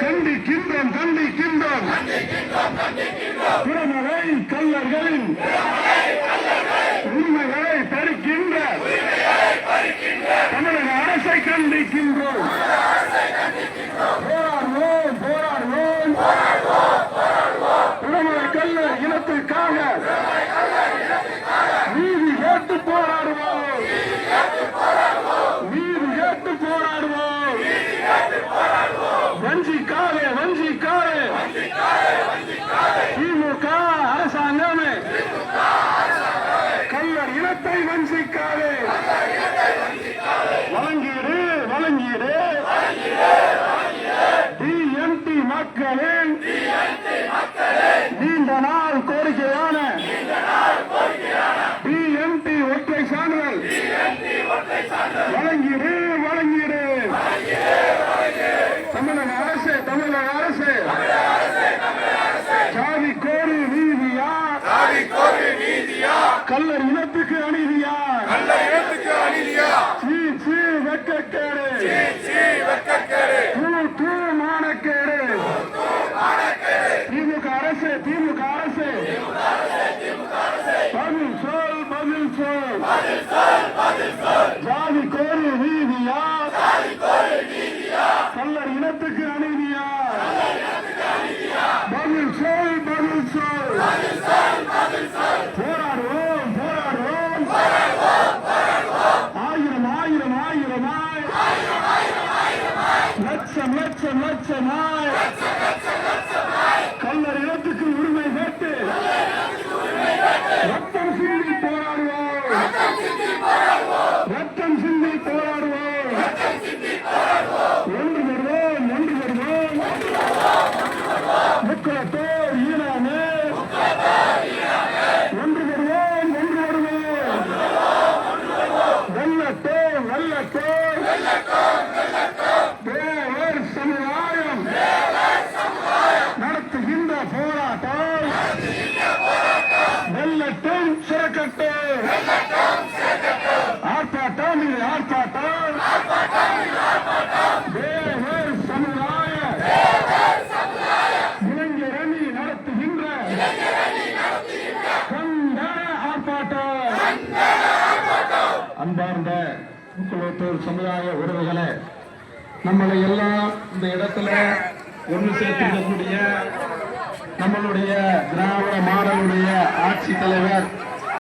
கண்டிக்கின்றோம். கண்டிக்கின்றோம் புறமலை கல்லர்களின் உண்மைகளை பறிக்கின்ற தமிழக அரசை கண்டிக்கின்றோம் வஞ்சிக்காதே. வழங்கீடு வழங்கீடு. டிஎம்டி மக்களின் நீண்ட நாள் கோரிக்கையான டிஎம்டி ஒற்றை சான்றல் வழங்கி வழங்கீடு தமிழக அரசு தமிழக அரசு ஜாதி கோரி நீதியா கல்லர் இனத்துக்கு அநீதியா? சீ சீ வெட்கக்கேடு தூ தூ மானக்கேடு. திமுக அரசு திமுக அரசு. பதில் சொல் பதில் சொல். ஜாதி கோரி நீதியா? கல்லர் இனத்துக்கு அநீதியா பதில் சொல் பதில் சொல் போராடுவோம் போராடுவோம் ஆயிரம் ஆயிரம் ஆயிரமாய். லட்சம் லட்சம் லட்சமாய். கல்லர் இடத்துக்கு உரிமை கேட்டு ரத்தம் சிந்தி போராடுவோம் ரத்தம் சிந்தி போராடுவோம் ஒன்று வருவோம் ஒன்று வருவோம் முக்குளத்தோர் ஈழாமே ஒன்று வருவோம் ஒன்று வருவோம் வெள்ளத்தோர் தேவர் சமுதாயம் நடத்துகின்ற போராட்டம் வெள்ளட்டும் சிறக்கட்டும் ஆர்ப்பாட்டம் இது ஆர்ப்பாட்டம் தேவர் சமுதாய இளைஞரணி நடத்துகின்ற கண்டன ஆர்ப்பாட்டம். அன்பார்ந்த முக்குளத்தூர் சமுதாய உறவுகளை நம்மளை எல்லாம் இந்த இடத்துல ஒன்று சேர்த்துக்கூடிய நம்மளுடைய திராவிட மாடலுடைய ஆட்சி தலைவர்